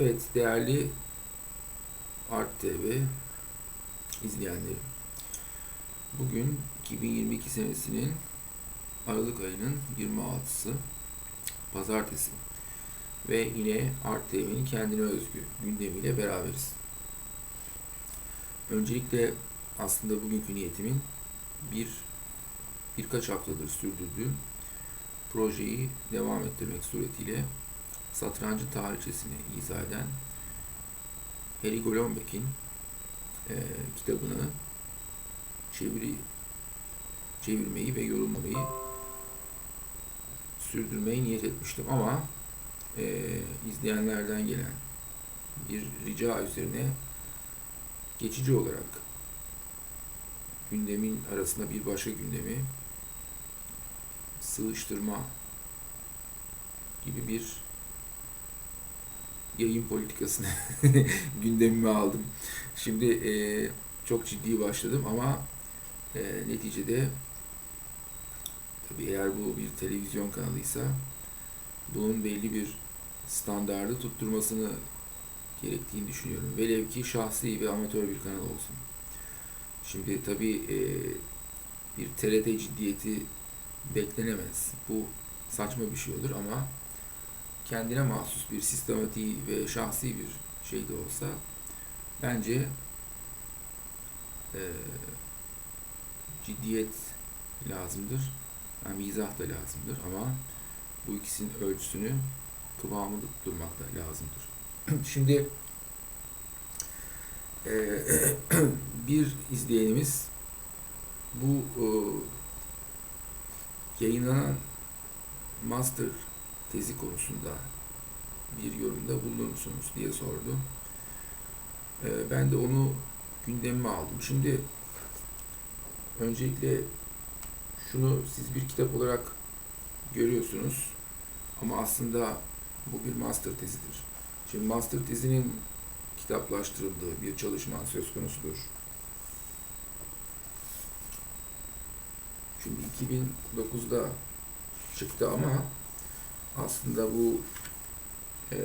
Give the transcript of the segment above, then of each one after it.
Evet değerli Art TV izleyenleri. Bugün 2022 senesinin Aralık ayının 26'sı Pazartesi ve yine Art TV'nin kendine özgü gündemiyle beraberiz. Öncelikle aslında bugünkü niyetimin bir birkaç haftadır sürdürdüğüm projeyi devam ettirmek suretiyle satrancın tarihçesini izah eden Harry Golombek'in e, kitabını çeviri çevirmeyi ve yorumlamayı sürdürmeyi niyet etmiştim ama e, izleyenlerden gelen bir rica üzerine geçici olarak gündemin arasında bir başka gündemi sığıştırma gibi bir yayın politikasını gündemime aldım. Şimdi e, çok ciddi başladım ama e, neticede tabii eğer bu bir televizyon kanalıysa bunun belli bir standardı tutturmasını gerektiğini düşünüyorum. Velev ki şahsi ve amatör bir kanal olsun. Şimdi tabii e, bir TRT ciddiyeti beklenemez. Bu saçma bir şey olur ama kendine mahsus bir sistematiği ve şahsi bir şey de olsa bence e, ciddiyet lazımdır. Yani mizah da lazımdır ama bu ikisinin ölçüsünü kıvamını tutturmak da lazımdır. Şimdi e, bir izleyenimiz bu e, yayınlanan master tezi konusunda bir yorumda bulunur musunuz diye sordu. Ee, ben de onu gündemime aldım. Şimdi öncelikle şunu siz bir kitap olarak görüyorsunuz ama aslında bu bir master tezidir. Şimdi master tezinin kitaplaştırıldığı bir çalışma söz konusudur. Şimdi 2009'da çıktı ama aslında bu e,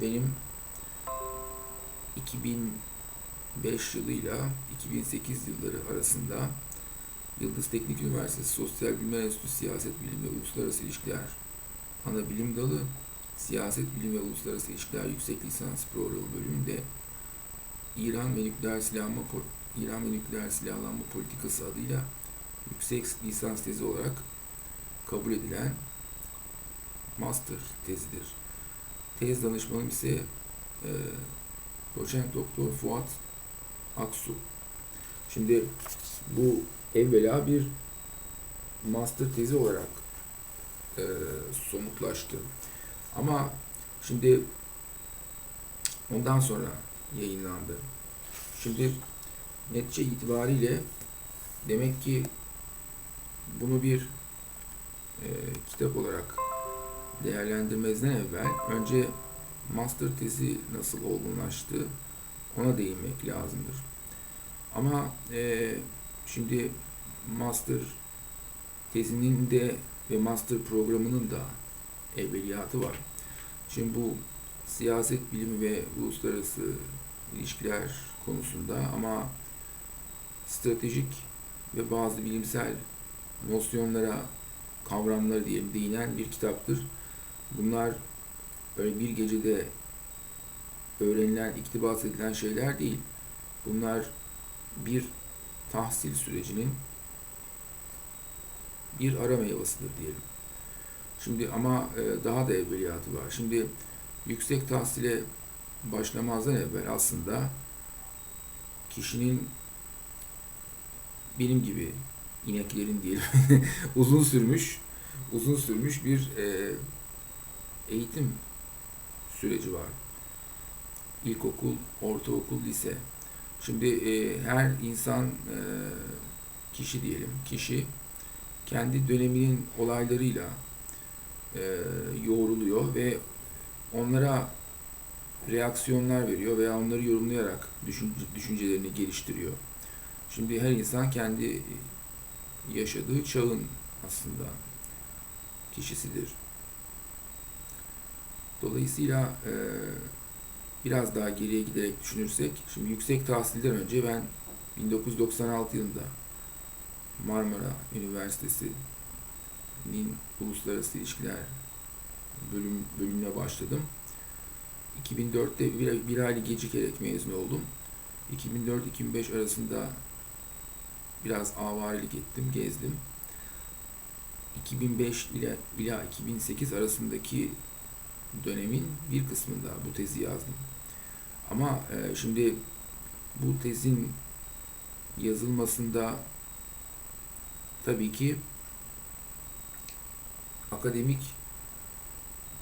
benim 2005 yılıyla 2008 yılları arasında Yıldız Teknik Üniversitesi Sosyal Bilimler Enstitüsü Siyaset Bilimi ve Uluslararası İlişkiler ana bilim dalı Siyaset Bilimi ve Uluslararası İlişkiler Yüksek Lisans Programı bölümünde İran ve Nükleer Silahlanma İran ve Nükleer Silahlanma Politikası adıyla yüksek lisans tezi olarak kabul edilen master tezidir. Tez danışmanım ise e, doçent doktor Fuat Aksu. Şimdi bu evvela bir master tezi olarak e, somutlaştı. Ama şimdi ondan sonra yayınlandı. Şimdi netice itibariyle demek ki bunu bir e, kitap olarak değerlendirmezden evvel önce master tezi nasıl olgunlaştı ona değinmek lazımdır. Ama e, şimdi master tezinin de ve master programının da evveliyatı var. Şimdi bu siyaset bilimi ve uluslararası ilişkiler konusunda ama stratejik ve bazı bilimsel nosyonlara, kavramlara diyelim değinen bir kitaptır. Bunlar böyle bir gecede öğrenilen, iktibas edilen şeyler değil. Bunlar bir tahsil sürecinin bir ara meyvasıdır diyelim. Şimdi ama e, daha da evveliyatı var. Şimdi yüksek tahsile başlamazdan evvel aslında kişinin benim gibi ineklerin diyelim uzun sürmüş uzun sürmüş bir e, eğitim süreci var. İlkokul, ortaokul, lise. Şimdi e, her insan e, kişi diyelim, kişi kendi döneminin olaylarıyla e, yoğruluyor ve onlara reaksiyonlar veriyor veya onları yorumlayarak düşünce, düşüncelerini geliştiriyor. Şimdi her insan kendi yaşadığı çağın aslında kişisidir. Dolayısıyla e, biraz daha geriye giderek düşünürsek, şimdi yüksek tahsilden önce ben 1996 yılında Marmara Üniversitesi'nin Uluslararası İlişkiler bölüm, bölümüne başladım. 2004'te bir, bir aylık gecikerek mezun oldum. 2004-2005 arasında biraz avarelik ettim, gezdim. 2005 ile ila 2008 arasındaki dönemin bir kısmında bu tezi yazdım. Ama e, şimdi bu tezin yazılmasında tabii ki akademik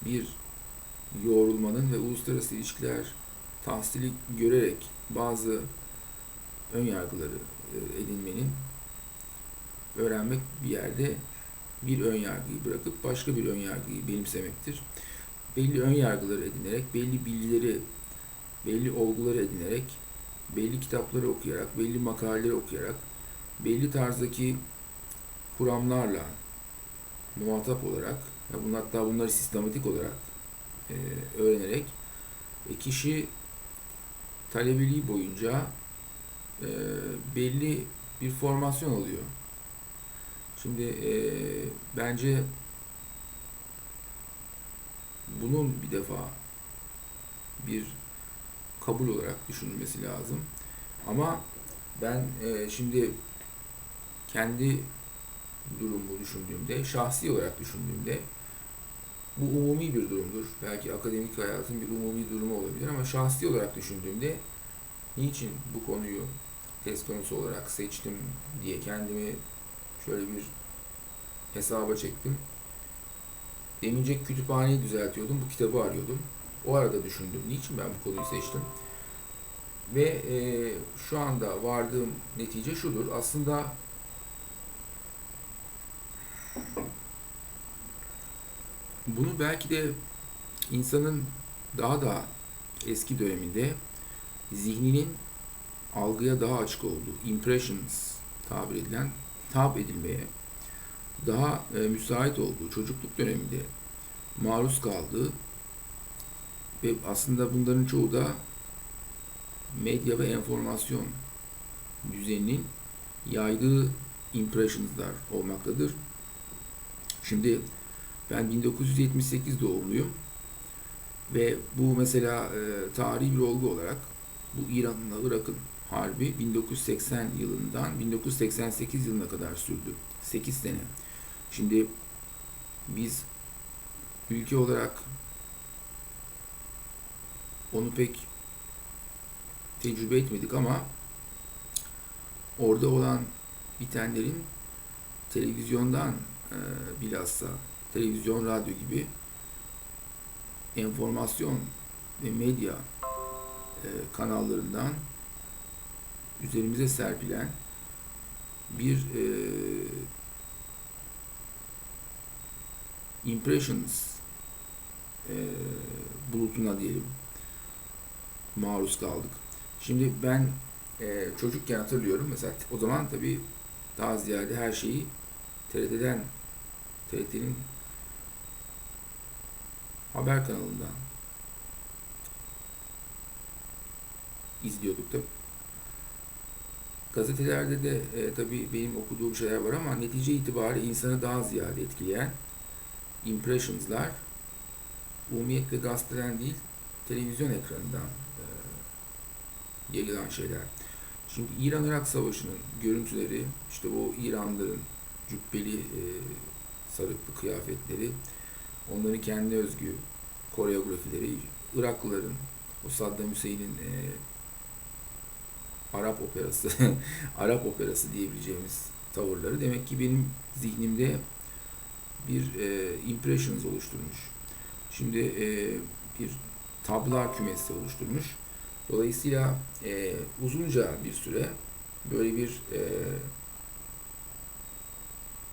bir yoğrulmanın ve uluslararası ilişkiler tahsili görerek bazı ön yargıları e, edinmenin öğrenmek bir yerde bir ön yargıyı bırakıp başka bir ön yargıyı benimsemektir. Belli ön yargıları edinerek, belli bilgileri, belli olguları edinerek, belli kitapları okuyarak, belli makaleleri okuyarak, belli tarzdaki kuramlarla muhatap olarak, ya bunun hatta bunları sistematik olarak e, öğrenerek e, kişi talebeliği boyunca e, belli bir formasyon alıyor. Şimdi e, bence bunun bir defa bir kabul olarak düşünülmesi lazım. Ama ben e, şimdi kendi durumu düşündüğümde, şahsi olarak düşündüğümde bu umumi bir durumdur. Belki akademik hayatın bir umumi durumu olabilir ama şahsi olarak düşündüğümde niçin bu konuyu test konusu olarak seçtim diye kendimi şöyle bir hesaba çektim. Demince kütüphaneyi düzeltiyordum, bu kitabı arıyordum. O arada düşündüm, niçin ben bu konuyu seçtim? Ve e, şu anda vardığım netice şudur, aslında bunu belki de insanın daha da eski döneminde zihninin algıya daha açık olduğu, impressions tabir edilen, tab edilmeye daha e, müsait olduğu çocukluk döneminde maruz kaldığı ve aslında bunların çoğu da medya ve enformasyon düzeninin yaydığı impressionslar olmaktadır. Şimdi ben 1978 doğumluyum ve bu mesela e, tarihi bir olgu olarak bu İran'la Irak'ın harbi 1980 yılından 1988 yılına kadar sürdü. 8 sene. Şimdi biz ülke olarak onu pek tecrübe etmedik ama orada olan bitenlerin televizyondan e, bilhassa televizyon, radyo gibi enformasyon ve medya e, kanallarından üzerimize serpilen bir e, impressions e, bulutuna diyelim maruz kaldık. Şimdi ben e, çocukken hatırlıyorum mesela o zaman tabii daha ziyade her şeyi TRT'den TRT'nin haber kanalından izliyorduk tabii. Gazetelerde de e, tabii benim okuduğum şeyler var ama netice itibariyle insanı daha ziyade etkileyen impressionslar umumiyetle gazeteden değil televizyon ekranından e, yayılan şeyler. Şimdi İran-Irak Savaşı'nın görüntüleri, işte o İranlıların cübbeli e, sarıklı kıyafetleri, onların kendi özgü koreografileri, Iraklıların, o Saddam Hüseyin'in e, Arap operası, Arap operası diyebileceğimiz tavırları demek ki benim zihnimde bir e, impressions oluşturmuş. Şimdi e, bir tablar kümesi oluşturmuş. Dolayısıyla e, uzunca bir süre böyle bir e,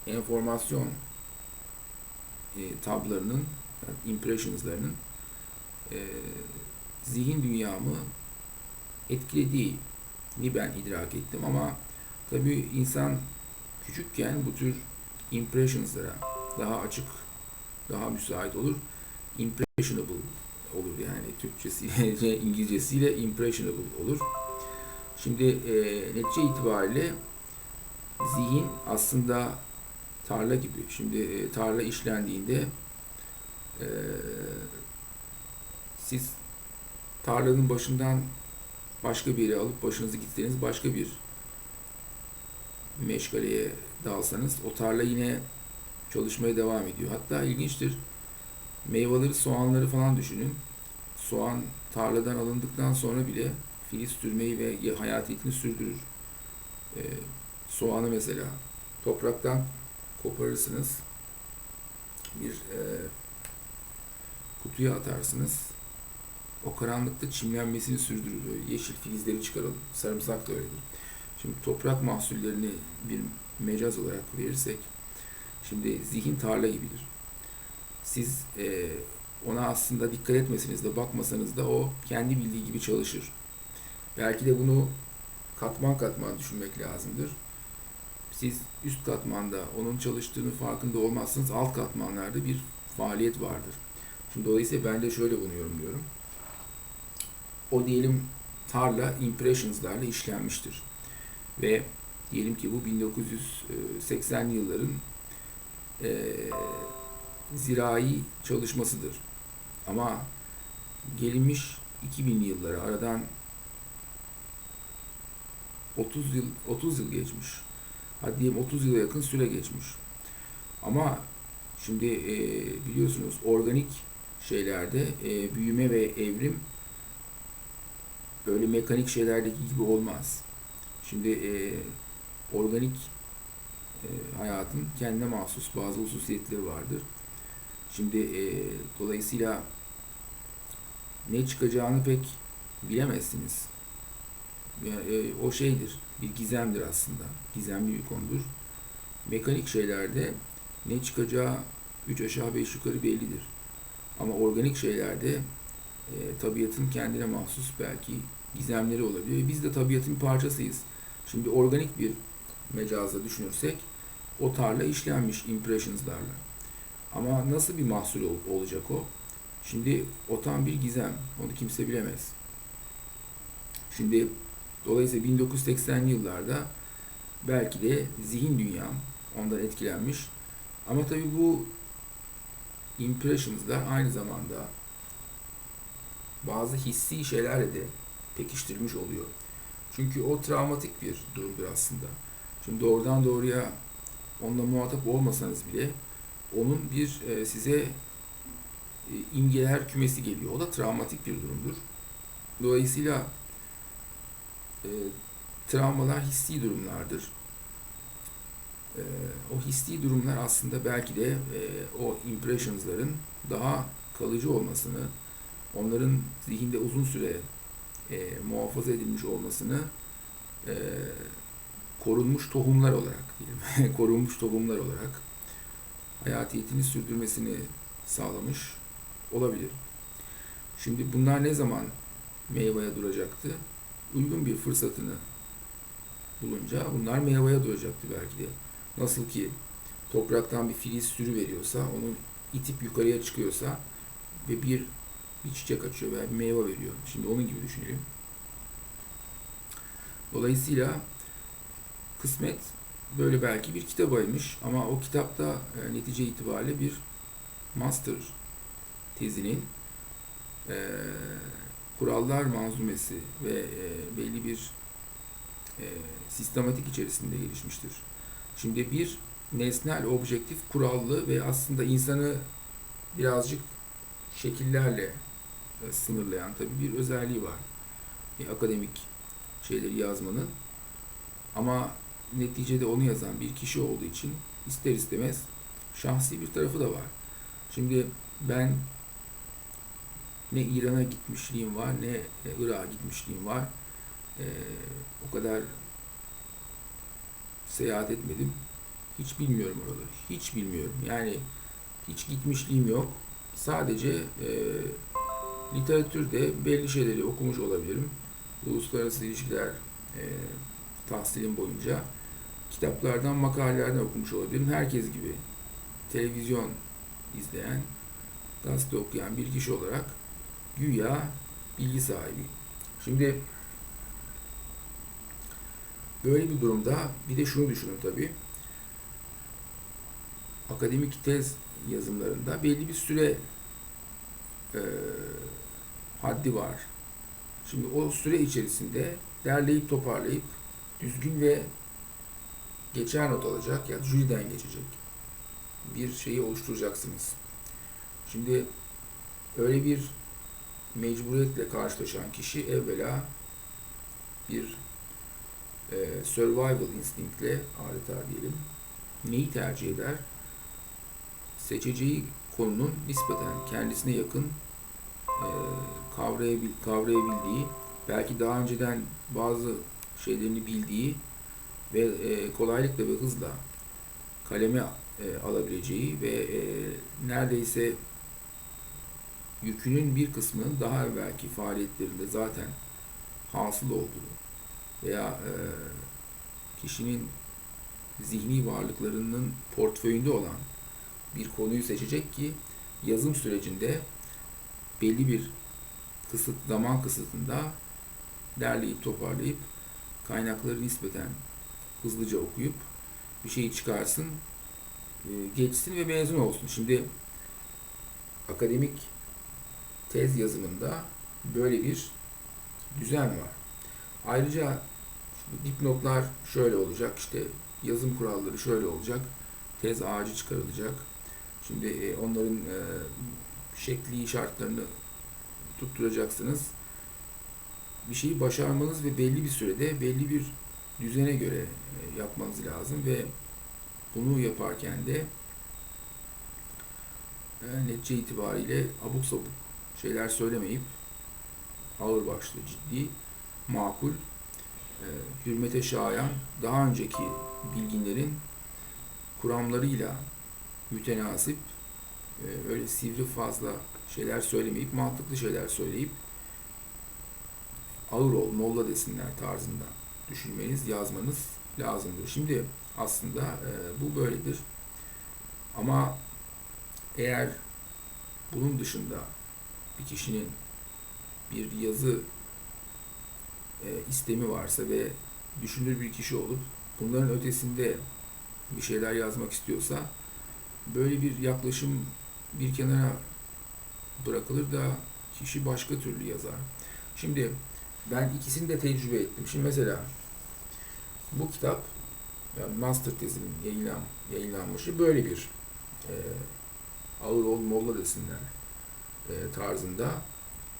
enformasyon e, tablarının, yani impressionslarının e, zihin dünyamı etkilediği ni ben idrak ettim ama tabii insan küçükken bu tür impressionslara daha açık, daha müsait olur. Impressionable olur yani Türkçesiyle, İngilizcesiyle impressionable olur. Şimdi e, netice itibariyle zihin aslında tarla gibi. Şimdi e, tarla işlendiğinde e, siz tarlanın başından başka bir yere alıp başınızı gitseniz başka bir meşgaleye dalsanız o tarla yine çalışmaya devam ediyor. Hatta ilginçtir. Meyveleri, soğanları falan düşünün. Soğan tarladan alındıktan sonra bile filiz sürmeyi ve hayatiyetini sürdürür. Ee, soğanı mesela topraktan koparırsınız. Bir e, kutuya atarsınız. O karanlıkta çimlenmesini sürdürür. Böyle yeşil filizleri çıkaralım. Sarımsak da öyledir. Şimdi toprak mahsullerini bir mecaz olarak verirsek, şimdi zihin tarla gibidir. Siz e, ona aslında dikkat etmeseniz de bakmasanız da o kendi bildiği gibi çalışır. Belki de bunu katman katman düşünmek lazımdır. Siz üst katmanda onun çalıştığını farkında olmazsınız. Alt katmanlarda bir faaliyet vardır. Şimdi dolayısıyla ben de şöyle bunu yorumluyorum. O diyelim tarla impressionslarla işlenmiştir. Ve diyelim ki bu 1980'li yılların e, zirai çalışmasıdır. Ama gelinmiş 2000'li yıllara aradan 30 yıl 30 yıl geçmiş. Hadi diyelim 30 yıla yakın süre geçmiş. Ama şimdi e, biliyorsunuz organik şeylerde e, büyüme ve evrim böyle mekanik şeylerdeki gibi olmaz. Şimdi e, organik e, hayatın kendine mahsus bazı hususiyetleri vardır. Şimdi e, dolayısıyla ne çıkacağını pek bilemezsiniz. Yani, e, o şeydir, bir gizemdir aslında. Gizemli bir konudur. Mekanik şeylerde ne çıkacağı üç aşağı beş yukarı bellidir. Ama organik şeylerde e, tabiatın kendine mahsus belki gizemleri olabiliyor. Biz de tabiatın parçasıyız. Şimdi organik bir mecazda düşünürsek o tarla işlenmiş impressionslarla. Ama nasıl bir mahsul ol- olacak o? Şimdi o tam bir gizem. Onu kimse bilemez. Şimdi dolayısıyla 1980'li yıllarda belki de zihin dünyam ondan etkilenmiş. Ama tabii bu impressionslar aynı zamanda bazı hissi şeylerle de pekiştirilmiş oluyor. Çünkü o travmatik bir durumdur aslında. Şimdi doğrudan doğruya onunla muhatap olmasanız bile onun bir e, size e, imgeler kümesi geliyor. O da travmatik bir durumdur. Dolayısıyla e, travmalar hissi durumlardır. E, o hissi durumlar aslında belki de e, o impressionsların daha kalıcı olmasını, onların zihinde uzun süre e, muhafaza edilmiş olmasını e, korunmuş tohumlar olarak diyelim, korunmuş tohumlar olarak hayatiyetini sürdürmesini sağlamış olabilir. Şimdi bunlar ne zaman meyveye duracaktı? Uygun bir fırsatını bulunca bunlar meyveye duracaktı belki de. Nasıl ki topraktan bir filiz sürü veriyorsa, onu itip yukarıya çıkıyorsa ve bir bir çiçek açıyor veya bir meyve veriyor. Şimdi onun gibi düşünelim. Dolayısıyla kısmet böyle belki bir kitabıymış ama o kitapta e, netice itibariyle bir master tezinin e, kurallar manzumesi ve e, belli bir e, sistematik içerisinde gelişmiştir. Şimdi bir nesnel, objektif, kurallı ve aslında insanı birazcık şekillerle e, sınırlayan tabii bir özelliği var. E, akademik şeyleri yazmanın. Ama neticede onu yazan bir kişi olduğu için ister istemez şahsi bir tarafı da var. Şimdi ben ne İran'a gitmişliğim var ne Irak'a gitmişliğim var. Ee, o kadar seyahat etmedim. Hiç bilmiyorum oraları. Hiç bilmiyorum. Yani hiç gitmişliğim yok. Sadece e, literatürde belli şeyleri okumuş olabilirim. Uluslararası ilişkiler e, tahsilim boyunca kitaplardan, makalelerden okumuş olabilirim. Herkes gibi televizyon izleyen, gazete okuyan bir kişi olarak güya bilgi sahibi. Şimdi böyle bir durumda bir de şunu düşünün tabii. Akademik tez yazımlarında belli bir süre e, haddi var. Şimdi o süre içerisinde derleyip toparlayıp düzgün ve geçer not alacak ya jüriden geçecek bir şeyi oluşturacaksınız. Şimdi öyle bir mecburiyetle karşılaşan kişi evvela bir e, survival instinctle adeta diyelim neyi tercih eder? Seçeceği konunun nispeten kendisine yakın e, kavrayabil, kavrayabildiği, belki daha önceden bazı şeylerini bildiği ve e, kolaylıkla ve hızla kaleme e, alabileceği ve e, neredeyse yükünün bir kısmının daha evvelki faaliyetlerinde zaten hasıl olduğu veya e, kişinin zihni varlıklarının portföyünde olan bir konuyu seçecek ki yazım sürecinde belli bir kısıt zaman kısıtında derleyip toparlayıp kaynakları nispeten hızlıca okuyup bir şeyi çıkarsın, e, geçsin ve mezun olsun. Şimdi akademik tez yazımında böyle bir düzen var. Ayrıca dipnotlar şöyle olacak, işte yazım kuralları şöyle olacak, tez ağacı çıkarılacak. Şimdi e, onların e, şekli şartlarını tutturacaksınız. Bir şeyi başarmanız ve belli bir sürede belli bir düzene göre e, yapmanız lazım ve bunu yaparken de netice itibariyle abuk sabuk şeyler söylemeyip ağır başlı, ciddi, makul, hürmete şayan daha önceki bilginlerin kuramlarıyla mütenasip öyle sivri fazla şeyler söylemeyip mantıklı şeyler söyleyip ağır ol, molla desinler tarzında düşünmeniz, yazmanız lazımdır. Şimdi aslında e, bu böyledir. Ama eğer bunun dışında bir kişinin bir yazı e, istemi varsa ve düşünür bir kişi olup bunların ötesinde bir şeyler yazmak istiyorsa böyle bir yaklaşım bir kenara bırakılır da kişi başka türlü yazar. Şimdi ben ikisini de tecrübe ettim. Şimdi mesela bu kitap yani master tezimin yayınlan, yayınlanmışı böyle bir e, ağır ol molla desinler e, tarzında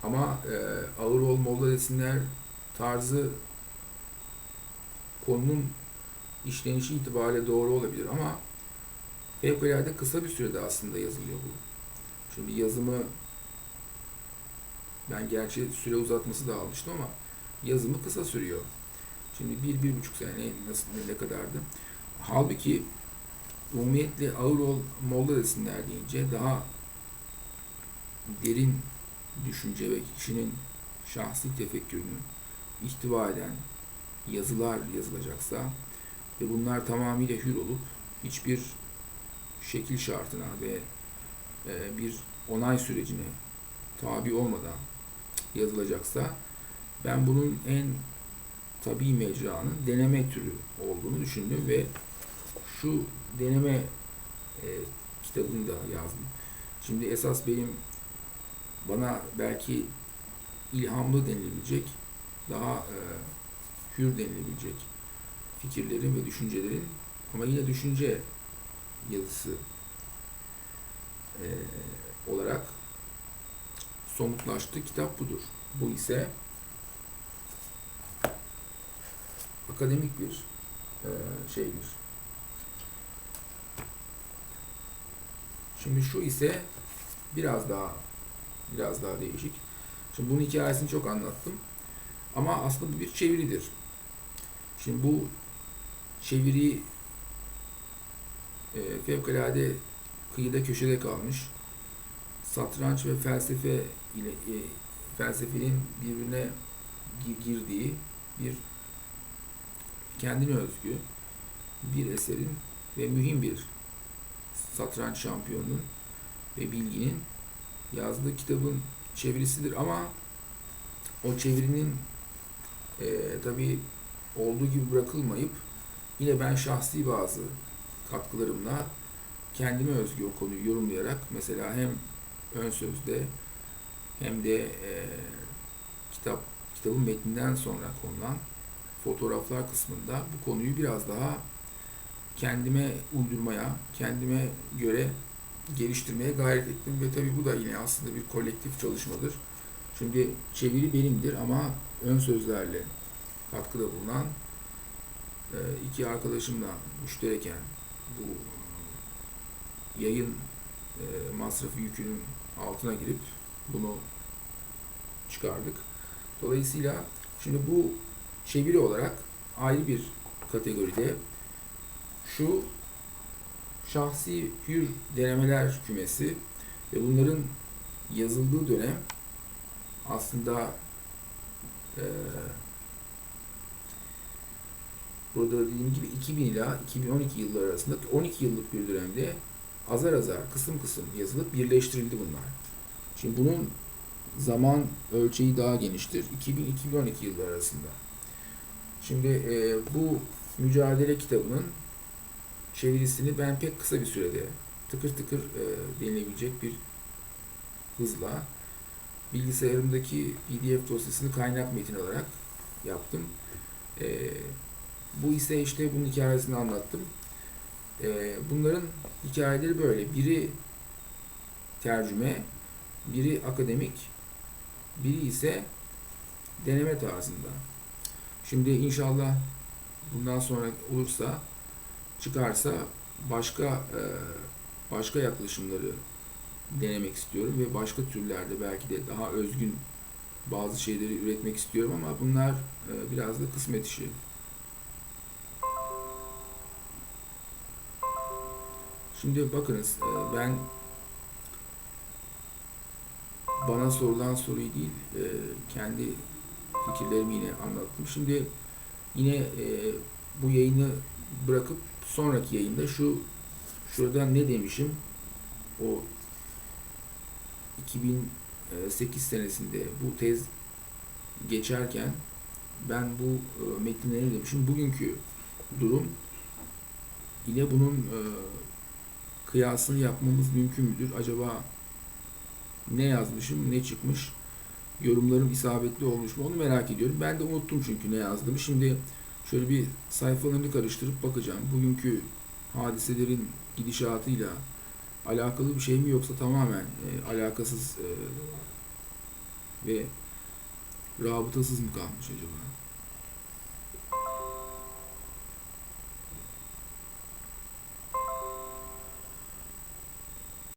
ama e, ağır ol molla desinler tarzı konunun işlenişi itibariyle doğru olabilir ama fevkalade kısa bir sürede aslında yazılıyor bu. Şimdi yazımı ben gerçi süre uzatması da almıştım ama yazımı kısa sürüyor. Şimdi bir, bir buçuk sene nasıl ne kadardı. Halbuki umumiyetle ağır ol, Molla desinler deyince daha derin düşünce ve kişinin şahsi tefekkürünü ihtiva eden yazılar yazılacaksa ve bunlar tamamıyla hür olup hiçbir şekil şartına ve e, bir onay sürecine tabi olmadan yazılacaksa ben bunun en tabi mecranın deneme türü olduğunu düşündüm ve şu deneme e, kitabını da yazdım. Şimdi esas benim bana belki ilhamlı denilebilecek, daha e, hür denilebilecek fikirlerin ve düşüncelerin ama yine düşünce yazısı e, olarak somutlaştığı kitap budur. Bu ise akademik bir e, şeydir. Şimdi şu ise biraz daha biraz daha değişik. Şimdi bunun hikayesini çok anlattım. Ama aslında bu bir çeviridir. Şimdi bu çeviri e, fevkalade kıyıda köşede kalmış. Satranç ve felsefe ile e, felsefenin birbirine girdiği bir kendine özgü bir eserin ve mühim bir satranç şampiyonunun ve bilginin yazdığı kitabın çevirisidir. Ama o çevirinin e, tabi olduğu gibi bırakılmayıp yine ben şahsi bazı katkılarımla kendime özgü o konuyu yorumlayarak mesela hem ön sözde hem de e, kitap kitabın metninden sonra konulan fotoğraflar kısmında bu konuyu biraz daha kendime uydurmaya, kendime göre geliştirmeye gayret ettim ve tabii bu da yine aslında bir kolektif çalışmadır. Şimdi çeviri benimdir ama ön sözlerle katkıda bulunan e, iki arkadaşımla müştereken bu yayın e, masrafı yükünün altına girip bunu çıkardık. Dolayısıyla şimdi bu çeviri olarak ayrı bir kategoride şu şahsi hür denemeler kümesi ve bunların yazıldığı dönem aslında eee burada dediğim gibi 2000 ila 2012 yılları arasında 12 yıllık bir dönemde azar azar kısım kısım yazılıp birleştirildi bunlar. Şimdi bunun zaman ölçeği daha geniştir. 2000-2012 yılları arasında. Şimdi e, bu mücadele kitabının çevirisini ben pek kısa bir sürede tıkır tıkır e, denilebilecek bir hızla bilgisayarımdaki PDF dosyasını kaynak metin olarak yaptım. E, bu ise işte bunun hikayesini anlattım. E, bunların hikayeleri böyle. Biri tercüme, biri akademik, biri ise deneme tarzında. Şimdi inşallah bundan sonra olursa çıkarsa başka e, başka yaklaşımları denemek istiyorum ve başka türlerde belki de daha özgün bazı şeyleri üretmek istiyorum ama bunlar e, biraz da kısmet işi. Şimdi bakınız e, ben bana sorulan soruyu değil e, kendi fikirlerimi yine anlattım. Şimdi yine e, bu yayını bırakıp sonraki yayında şu şuradan ne demişim o 2008 senesinde bu tez geçerken ben bu metinleri demişim. Bugünkü durum ile bunun kıyasını yapmamız mümkün müdür? Acaba ne yazmışım, ne çıkmış? Yorumlarım isabetli olmuş mu? Onu merak ediyorum. Ben de unuttum çünkü ne yazdığımı. Şimdi şöyle bir sayfalarını karıştırıp bakacağım. Bugünkü hadiselerin gidişatıyla alakalı bir şey mi yoksa tamamen e, alakasız e, ve rabıtasız mı kalmış acaba?